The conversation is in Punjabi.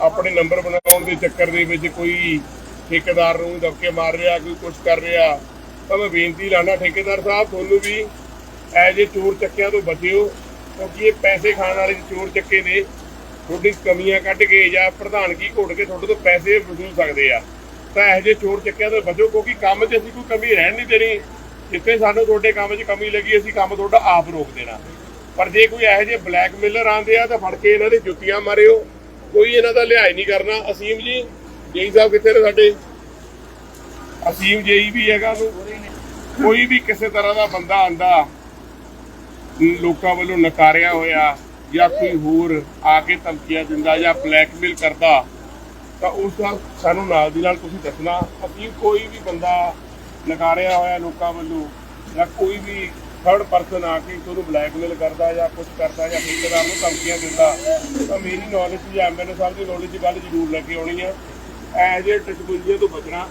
ਆਪਣੇ ਨੰਬਰ ਬਣਾਉਣ ਦੇ ਚੱਕਰ ਦੇ ਵਿੱਚ ਕੋਈ ਠੇਕੇਦਾਰ ਨੂੰ ਦਬਕੇ ਮਾਰ ਰਿਹਾ, ਕੋਈ ਕੁਝ ਕਰ ਰਿਹਾ, ਤਾਂ ਮੈਂ ਬੇਨਤੀ ਲਾਣਾ ਠੇਕੇਦਾਰ ਸਾਹਿਬ, ਤੁਹਾਨੂੰ ਵੀ ਐ ਜੇ ਚੋਰ ਚੱਕਿਆਂ ਤੋਂ ਬਚਿਓ, ਕਿਉਂਕਿ ਇਹ ਪੈਸੇ ਖਾਣ ਵਾਲੇ ਚੋਰ ਚੱਕੇ ਨੇ, ਤੁਹਾਡੀ ਕਮੀਆਂ ਕੱਢ ਕੇ ਜਾਂ ਪ੍ਰਧਾਨਗੀ ਘੋੜ ਕੇ ਤੁਹਾਡੇ ਤੋਂ ਪੈਸੇ ਵਸੂਲ ਸਕਦੇ ਆ। ਤਾਂ ਇਹੋ ਜਿਹੇ ਚੋਰ ਚੱਕਿਆਂ ਤੋਂ ਬਚੋ ਕਿਉਂਕਿ ਕੰਮ 'ਚ ਅਸੀਂ ਕੋਈ ਕਮੀ ਰਹਿਣ ਨਹੀਂ ਦੇਣੀ। ਜਿੱਥੇ ਸਾਨੂੰ ਤੁਹਾਡੇ ਕੰਮ 'ਚ ਕਮੀ ਲੱਗੀ, ਅਸੀਂ ਕੰਮ ਤੁਹਾਡਾ ਆਪ ਰੋਕ ਦੇਣਾ। ਪਰ ਜੇ ਕੋਈ ਇਹੋ ਜਿਹੇ ਬਲੈਕਮੇਲਰ ਆਂਦੇ ਆ, ਤਾਂ ਫੜ ਕੇ ਇਹਨਾਂ ਦੇ ਜੁੱਤੀਆਂ ਮਾਰਿਓ। ਕੋਈ ਇਹਨਾਂ ਦਾ ਲਿਹਾਜ਼ ਨਹੀਂ ਕਰਨਾ। ਅਸੀਮ ਜੀ, ਜੇਈ ਸਾਹਿਬ ਕਿੱਥੇ ਨੇ ਸਾਡੇ? ਅਸੀਮ ਜੇਈ ਵੀ ਹੈਗਾ ਨੂੰ ਕੋਈ ਵੀ ਕਿਸੇ ਤਰ੍ਹਾਂ ਦਾ ਬੰਦਾ ਆਂਦਾ, ਲੋਕਾਂ ਵੱਲੋਂ ਨਕਾਰਿਆ ਹੋਇਆ ਜਾਂ ਕੋਈ ਹੋਰ ਆ ਕੇ ਧਮਕੀਆਂ ਦਿੰਦਾ ਜਾਂ ਬਲੈਕਮੇਲ ਕਰਦਾ, ਤਾਂ ਉਸ ਦਾ ਸਾਨੂੰ ਨਾਲ ਦੀ ਨਾਲ ਤੁਸੀਂ ਦੱਸਣਾ। ਅਸੀਂ ਕੋਈ ਵੀ ਬੰਦਾ ਨਕਾਰਿਆ ਹੋਇਆ ਲੋਕਾਂ ਵੱਲੋਂ ਜਾਂ ਕੋਈ ਵੀ ਥਰਡ ਪਰਸਨ ਆ ਕੇ ਤੁਹਾਨੂੰ ਬਲੈਕਮੇਲ ਕਰਦਾ ਜਾਂ ਕੁਝ ਕਰਦਾ ਜਾਂ ਠੇਕੇਦਾਰ ਨੂੰ ਧਮਕੀਆਂ ਦਿੰਦਾ, ਤਾਂ ਮੇਰੀ ਨੌਲੇਜ ਜਾਂ ਐਮਐਲਏ ਸਾਹਿਬ ਦੀ ਨੌਲੇਜ ਗੱਲ ਜ਼ਰੂਰ ਲੈ ਕੇ ਆਉਣੀ ਹੈ ਐਜ਼ ਏ ਟਟਬੁਲਜੀਆਂ ਤੋਂ ਬਚਣਾ